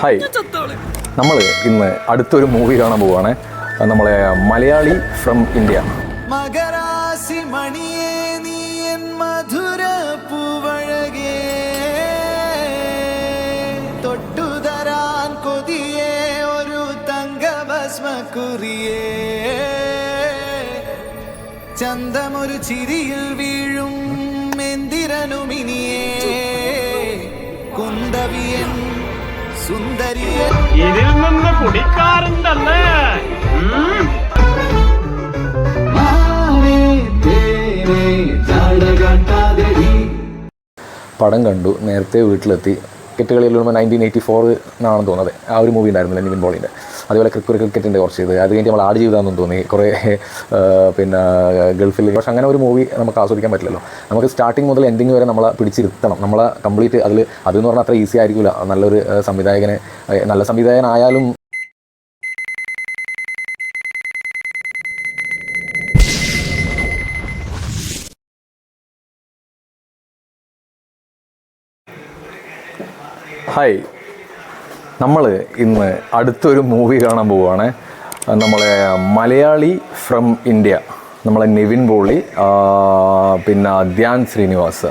Hi നമ്മൾ ഇന്ന് അടുത്തൊരു മൂവി കാണാൻ പോവുകയാണ് നമ്മളെ മലയാളി ഫ്രം ഇന്ത്യ മകരാശി മണിയേ നീ എൻ മധുര പൂവഴകേ. തൊട്ടുതരാൻ കൊതിയേ ഒരു തങ്കഭസ്മക്കുറിയേ. ചന്തമൊരു ചിരിയിൽ വീഴും എന്തിരനുമിനിയേ കുന്തവിയൻ ഇതിൽ നിന്ന് കുടിക്കാറുണ്ടല്ലേ? ഉം. പടം കണ്ടു നേരത്തെ വീട്ടിലെത്തി. കെട്ടുകളിൽ നയന്റീൻ എയ്റ്റി ഫോർ എന്നാണെന്ന് തോന്നുന്നത്. ആ ഒരു മൂവി ഉണ്ടായിരുന്നില്ല നിവിൻ പോളിന്റെ അതുപോലെ ക്രിക്കറ്റ് ക്രിക്കറ്റിന്റെ കുറച്ച് ഇത് അത് കഴിഞ്ഞ് നമ്മൾ ആട് ജീവിതമാണെന്ന് തോന്നി. കുറേ പിന്നെ ഗൾഫിൽ പക്ഷെ അങ്ങനെ ഒരു മൂവി നമുക്ക് ആസ്വദിക്കാൻ പറ്റില്ലല്ലോ. നമുക്ക് സ്റ്റാർട്ടിങ് മുതൽ എൻഡിങ് വരെ നമ്മളെ പിടിച്ചിരുത്തണം. നമ്മളെ കംപ്ലീറ്റ് അതിൽ അതെന്ന് പറഞ്ഞാൽ അത്ര ഈസി ആയിരിക്കില്ല നല്ലൊരു സംവിധായകനെ നല്ല സംവിധായകനായാലും ഹായ്. നമ്മൾ ഇന്ന് അടുത്തൊരു മൂവി കാണാൻ പോവുകയാണ് നമ്മളെ മലയാളി ഫ്രം ഇന്ത്യ നമ്മളെ നിവിൻ പോളി പിന്നെ ധ്യാൻ ശ്രീനിവാസ്.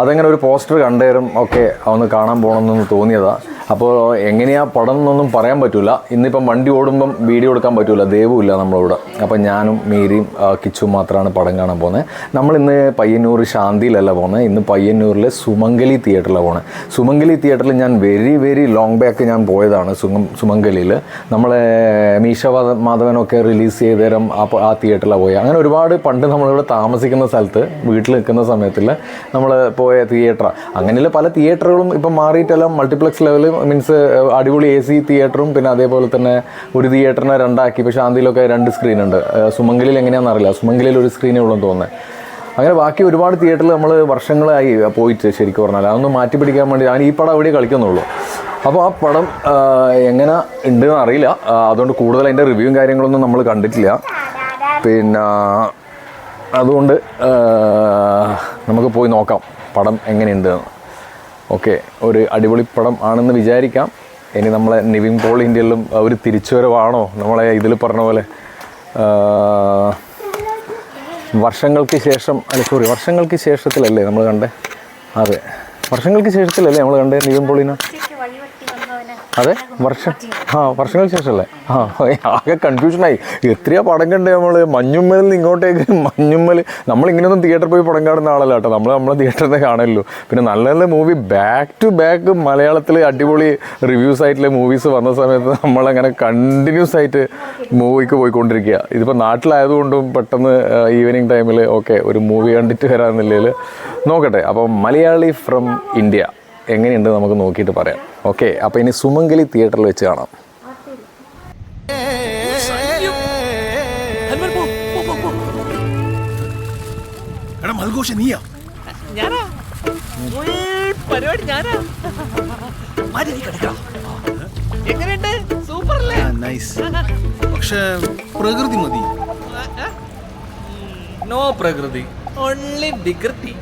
അതങ്ങനെ ഒരു പോസ്റ്റർ കണ്ടേരും ഒക്കെ ഒന്ന് കാണാൻ പോകണമെന്ന് തോന്നിയതാ. അപ്പോൾ എങ്ങനെയാ പടം എന്നൊന്നും പറയാൻ പറ്റില്ല ഇന്നിപ്പം വണ്ടി ഓടുമ്പം വീഡിയോ എടുക്കാൻ പറ്റില്ല ദൈവമില്ല നമ്മളിവിടെ. അപ്പം ഞാനും മീരിയും കിച്ചും മാത്രമാണ് പടം കാണാൻ പോകുന്നത് നമ്മൾ ഇന്ന് പയ്യന്നൂർ ശാന്തിയിലല്ല പോകുന്നത് ഇന്ന് പയ്യന്നൂരിലെ സുമംഗലി തിയേറ്ററിലാണ് പോകുന്നത് സുമംഗലി തിയേറ്ററിൽ ഞാൻ വെരി വെരി ലോങ് ബാക്ക് ഞാൻ പോയതാണ് സുമംഗലിയിൽ നമ്മളെ മീശ മാധവനൊക്കെ റിലീസ് ചെയ്ത തരം ആ തിയേറ്ററിലാണ് പോയത് അങ്ങനെ ഒരുപാട് പണ്ട് നമ്മളിവിടെ താമസിക്കുന്ന സ്ഥലത്ത് വീട്ടിൽ നിൽക്കുന്ന സമയത്തിൽ നമ്മൾ പോയ തിയേറ്ററാണ് അങ്ങനെയുള്ള പല തിയേറ്ററുകളും ഇപ്പം മാറിയിട്ടെല്ലാം. മൾട്ടിപ്ലക്സ് ലെവൽ മീൻസ് അടിപൊളി എ സി തിയേറ്ററും പിന്നെ അതേപോലെ തന്നെ ഒരു തിയേറ്ററിനെ രണ്ടാക്കി. ഇപ്പോൾ ശാന്തിയിലൊക്കെ രണ്ട് സ്ക്രീൻ ഉണ്ട്. സുമംഗലിൽ എങ്ങനെയാണെന്ന് അറിയില്ല. സുമംഗലിൽ ഒരു സ്ക്രീനേ ഉള്ളൂ തോന്നുന്നത് അങ്ങനെ ബാക്കി ഒരുപാട് തിയേറ്ററിൽ നമ്മൾ വർഷങ്ങളായി പോയിട്ട് ശരിക്കും പറഞ്ഞാൽ അതൊന്ന് മാറ്റി പിടിക്കാൻ വേണ്ടി ഞാൻ ഈ പടം അവിടെ കളിക്കുന്നുള്ളൂ. അപ്പോൾ ആ പടം എങ്ങനെ ഉണ്ടെന്ന് അറിയില്ല. അതുകൊണ്ട് കൂടുതൽ അതിന്റെ റിവ്യൂവും കാര്യങ്ങളൊന്നും നമ്മൾ കണ്ടിട്ടില്ല. പിന്നെ അതുകൊണ്ട് നമുക്ക് പോയി നോക്കാം. പടം എങ്ങനെയുണ്ട്? ഓക്കെ ഒരു അടിപൊളി പടം ആണെന്ന് വിചാരിക്കാം. ഇനി നമ്മളെ നിവിൻ പോൾ ഇന്ത്യയിലും ഒരു തിരിച്ചുവരവാണോ? നമ്മളെ ഇതിൽ പറഞ്ഞ പോലെ വർഷങ്ങൾക്ക് ശേഷം അല്ല സോറി വർഷങ്ങൾക്ക് ശേഷത്തിലല്ലേ നമ്മൾ കണ്ടേ? അതെ വർഷങ്ങൾക്ക് ശേഷത്തിലല്ലേ നമ്മൾ കണ്ടേ നിവിൻ പോളിനെ? അതെ? വർഷം ആ വർഷങ്ങൾക്ക് ശേഷമല്ലേ? ആ ആകെ കൺഫ്യൂഷനായി എത്രയാ പടം കണ്ടേ നമ്മൾ മഞ്ഞുമ്മലിൽ നിന്ന് ഇങ്ങോട്ടേക്ക് മഞ്ഞുമ്മൽ നമ്മൾ ഇങ്ങനെയൊന്നും തിയേറ്ററിൽ പോയി പടം കാണുന്ന ആളല്ല കേട്ടോ. നമ്മൾ നമ്മളെ തിയേറ്ററിൽ നിന്ന് കാണല്ലോ പിന്നെ നല്ല നല്ല മൂവി ബാക്ക് ടു ബാക്ക് മലയാളത്തിൽ അടിപൊളി റിവ്യൂസ് ആയിട്ടുള്ള മൂവീസ് വന്ന സമയത്ത് നമ്മളങ്ങനെ കണ്ടിന്യൂസ് ആയിട്ട് മൂവിക്ക് പോയിക്കൊണ്ടിരിക്കുക ഇതിപ്പോൾ നാട്ടിലായതുകൊണ്ടും പെട്ടെന്ന് ഈവനിങ് ടൈമിൽ ഓക്കെ ഒരു മൂവി കണ്ടിട്ട് വരാമെന്നില്ലെങ്കിൽ നോക്കട്ടെ. അപ്പോൾ മലയാളി ഫ്രം ഇന്ത്യ എങ്ങനെയുണ്ട് നമുക്ക് നോക്കിയിട്ട് പറയാം. ഓക്കെ അപ്പോൾ ഇനി സുമംഗലി തിയേറ്ററിൽ വെച്ച് കാണാം. എടാ മൽഘോഷ നീയാ? ഞാനാ? പരിപാടി ഞാനാ? എങ്ങനെയുണ്ട്? സൂപ്പർ അല്ലേ നൈസ് പക്ഷേ പ്രകൃതി മതി. നോ പ്രകൃതി. ഓൺലി വികൃതി.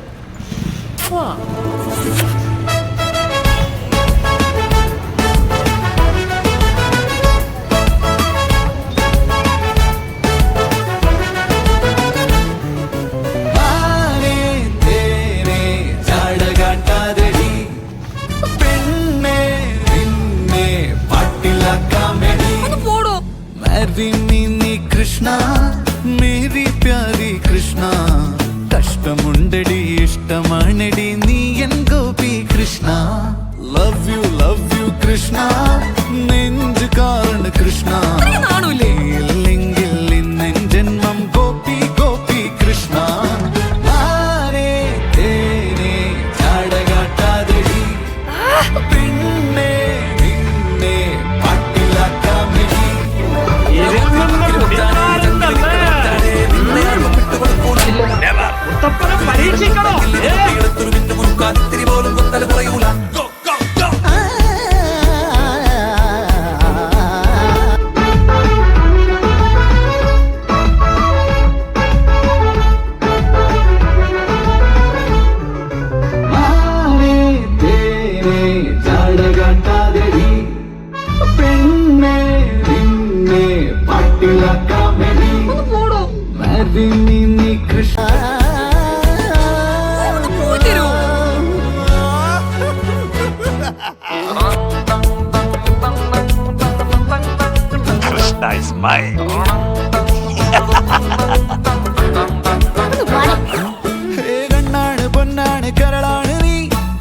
ഹേ കണ്ണാണ് പൊന്നാണ് കരളാണ് നീ.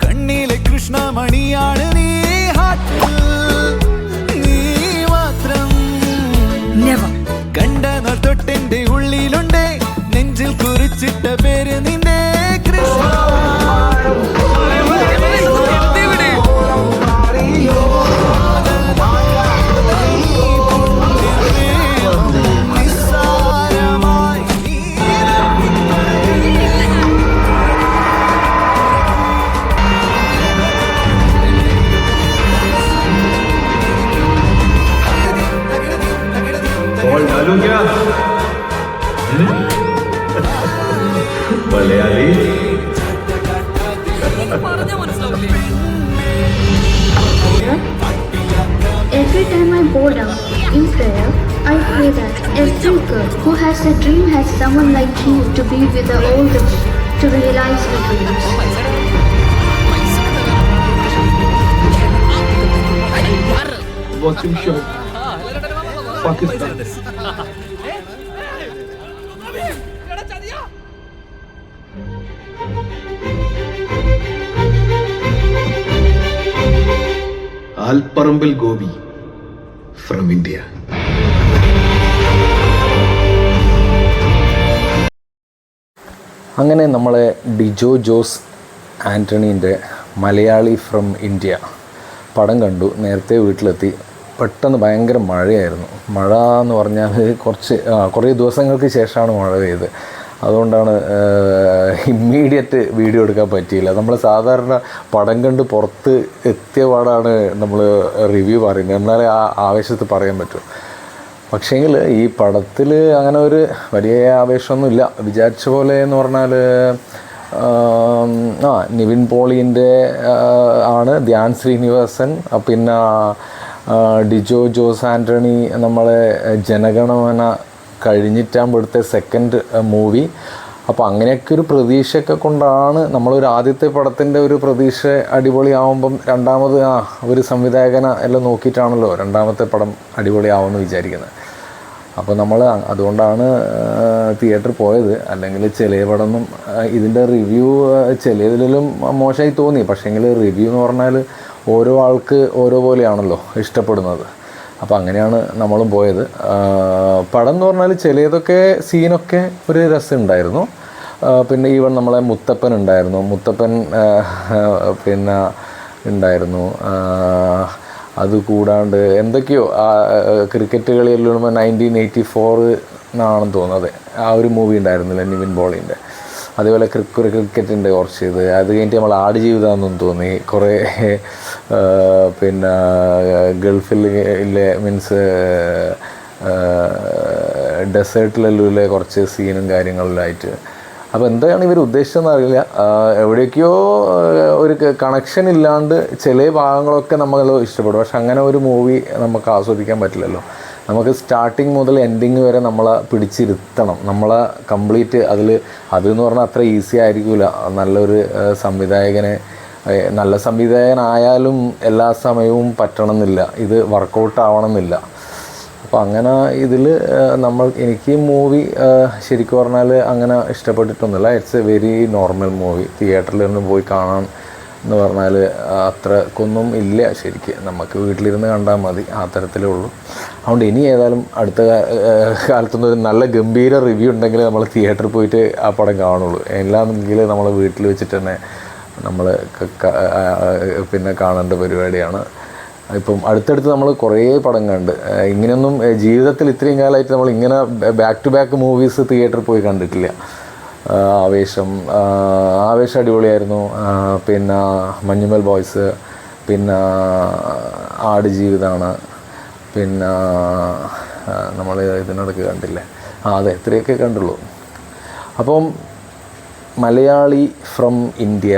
കണ്ണിലെ കൃഷ്ണമണിയാണ് നീ. ഹാട്ടിൽ നീ മാത്രം. കണ്ട നാൾ തൊട്ടെന്റെ ഉള്ളിലുണ്ട്. നെഞ്ചിൽ കുറിച്ചിട്ട പേര് നിന്റെ Hallelujah. Malayali Every time I bow down in prayer, I pray that every girl who has a dream has someone like you to be with her all the way to realize her dreams. Watching show. Pakistan. Alparambil Gopi from India അങ്ങനെ നമ്മളെ ഡിജോ ജോസ് ആന്റണീന്റെ Malayali from India പടം കണ്ടു. നേരത്തെ വീട്ടിലെത്തി. പെട്ടെന്ന് ഭയങ്കര മഴയായിരുന്നു. മഴ എന്ന് പറഞ്ഞാൽ കുറച്ച് കുറേ ദിവസങ്ങൾക്ക് ശേഷമാണ് മഴ പെയ്ത്. അതുകൊണ്ടാണ് ഇമ്മീഡിയറ്റ് വീഡിയോ എടുക്കാൻ പറ്റിയില്ല. നമ്മൾ സാധാരണ പടം കണ്ട് പുറത്ത് എത്തിയ പാടാണ് നമ്മൾ റിവ്യൂ പറയുന്നത്. എന്നാലേ ആ ആവേശത്തിൽ പറയാൻ പറ്റും. പക്ഷേങ്കിൽ ഈ പടത്തിൽ അങ്ങനെ ഒരു വലിയ ആവേശമൊന്നുമില്ല. വിചാരിച്ച പോലെ എന്ന് പറഞ്ഞാൽ ആ നിവിൻ പോളിന്റെ ആണ് ധ്യാൻ ശ്രീനിവാസൻ പിന്നെ ഡിജോ ജോസ് ആന്റണി നമ്മളെ ജനഗണമന കഴിഞ്ഞിട്ടാകുമ്പോഴത്തെ സെക്കൻഡ് മൂവി അപ്പോൾ അങ്ങനെയൊക്കെ ഒരു പ്രതീക്ഷയൊക്കെ കൊണ്ടാണ് നമ്മളൊരു ആദ്യത്തെ പടത്തിന്റെ ഒരു പ്രതീക്ഷ അടിപൊളിയാവുമ്പം രണ്ടാമത് ആ ഒരു സംവിധായകന എല്ലാം നോക്കിയിട്ടാണല്ലോ രണ്ടാമത്തെ പടം അടിപൊളിയാവുമെന്ന് വിചാരിക്കുന്നത്. അപ്പോൾ നമ്മൾ അതുകൊണ്ടാണ് തിയേറ്ററിൽ പോയത്. അല്ലെങ്കിൽ ചില പടമൊന്നും ഇതിന്റെ റിവ്യൂ ചിലതിലും മോശമായി തോന്നി. പക്ഷേങ്കിൽ റിവ്യൂ എന്ന് പറഞ്ഞാൽ ഓരോ ആൾക്ക് ഓരോ പോലെയാണല്ലോ ഇഷ്ടപ്പെടുന്നത്. അപ്പോൾ അങ്ങനെയാണ് നമ്മളും പോയത്. പടം എന്ന് പറഞ്ഞാൽ ചിലതൊക്കെ സീനൊക്കെ ഒരു രസമുണ്ടായിരുന്നു. പിന്നെ ഈവൻ നമ്മളെ മുത്തപ്പൻ ഉണ്ടായിരുന്നു. മുത്തപ്പൻ പിന്നെ ഉണ്ടായിരുന്നു. അതുകൂടാണ്ട് അത് കൂടാണ്ട് എന്തൊക്കെയോ ക്രിക്കറ്റ് കളിയെല്ലാം നയന്റീൻ എയ്റ്റി ഫോർ എന്നാണെന്ന് തോന്നുന്നത് ആ ഒരു മൂവി ഉണ്ടായിരുന്നില്ല നിവിൻ പോളിന്റെ അതേപോലെ ക്രിക്കറ്റ് ഉണ്ട് കുറച്ച് ഇത്. അത് കഴിഞ്ഞിട്ട് നമ്മൾ ആട് ജീവിതമാണെന്നും തോന്നി. കുറേ പിന്നെ ഗൾഫിൽ ഇല്ലേ മീൻസ് ഡെസേർട്ടിലെല്ലാം കുറച്ച് സീനും കാര്യങ്ങളിലായിട്ട്. അപ്പോൾ എന്താണ് ഇവർ ഉദ്ദേശിച്ചതെന്ന് അറിയില്ല. എവിടേക്കോ ഒരു കണക്ഷൻ ഇല്ലാണ്ട് ചില ഭാഗങ്ങളൊക്കെ നമ്മൾ ഇഷ്ടപ്പെടും. പക്ഷെ അങ്ങനെ ഒരു മൂവി നമുക്ക് ആസ്വദിക്കാൻ പറ്റില്ലല്ലോ. നമുക്ക് സ്റ്റാർട്ടിങ് മുതൽ എൻഡിങ് വരെ നമ്മളെ പിടിച്ചിരുത്തണം. നമ്മളെ കംപ്ലീറ്റ് അതിൽ അതെന്ന് പറഞ്ഞാൽ അത്ര ഈസി ആയിരിക്കില്ല നല്ലൊരു സംവിധായകനെ നല്ല സംവിധായകനായാലും എല്ലാ സമയവും പറ്റണമെന്നില്ല. ഇത് വർക്കൗട്ട് ആവണമെന്നില്ല. അപ്പോൾ അങ്ങനെ ഇതിൽ നമ്മൾ എനിക്ക് മൂവി ശരിക്കും പറഞ്ഞാൽ അങ്ങനെ ഇഷ്ടപ്പെട്ടിട്ടൊന്നുമില്ല. It's a very normal movie തിയേറ്ററിൽ നിന്ന് പോയി കാണാൻ എന്ന് പറഞ്ഞാൽ അത്രക്കൊന്നും ഇല്ല. ശരിക്ക് നമുക്ക് വീട്ടിലിരുന്ന് കണ്ടാൽ മതി ആ തരത്തിലേ ഉള്ളൂ. അതുകൊണ്ട് ഇനി ഏതായാലും അടുത്ത കാലത്തുനിന്ന് ഒരു നല്ല ഗംഭീര റിവ്യൂ ഉണ്ടെങ്കിൽ നമ്മൾ തിയേറ്ററിൽ പോയിട്ട് ആ പടം കാണുള്ളൂ. എല്ലാന്നെങ്കിൽ നമ്മൾ വീട്ടിൽ വെച്ചിട്ട് തന്നെ നമ്മൾ പിന്നെ കാണേണ്ട പരിപാടിയാണ്. ഇപ്പം അടുത്തടുത്ത് നമ്മൾ കുറേ പടം കണ്ട് ഇങ്ങനെയൊന്നും ജീവിതത്തിൽ ഇത്രയും കാലമായിട്ട് നമ്മൾ ഇങ്ങനെ ബാക്ക് ടു ബാക്ക് മൂവീസ് തിയേറ്ററിൽ പോയി കണ്ടിട്ടില്ല. ആവേശം ആവേശം അടിപൊളിയായിരുന്നു. പിന്നെ മഞ്ഞുമൽ ബോയ്സ് പിന്നെ ആട് ജീവിതമാണ് പിന്നെ നമ്മൾ ഇതിനിടയ്ക്ക് കണ്ടില്ലേ? ആ അതെ ഇത്രയൊക്കെ കണ്ടുള്ളൂ. അപ്പം മലയാളി ഫ്രം ഇന്ത്യ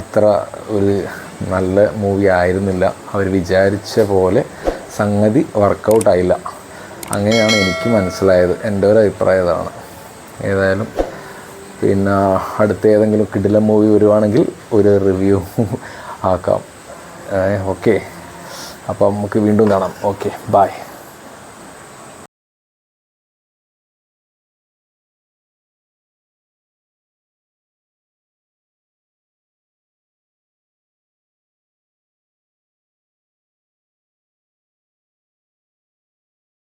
അത്ര ഒരു നല്ല മൂവി ആയിരുന്നില്ല. അവർ വിചാരിച്ച പോലെ സംഗതി വർക്കൗട്ടായില്ല അങ്ങനെയാണ് എനിക്ക് മനസ്സിലായത്. എന്റെ ഒരു അഭിപ്രായം ഇതാണ് ഏതായാലും. പിന്നെ അടുത്ത ഏതെങ്കിലും കിടില മൂവി വരുവാണെങ്കിൽ ഒരു റിവ്യൂ ആക്കാം. ഓക്കെ അപ്പം നമുക്ക് വീണ്ടും കാണാം. Okay bye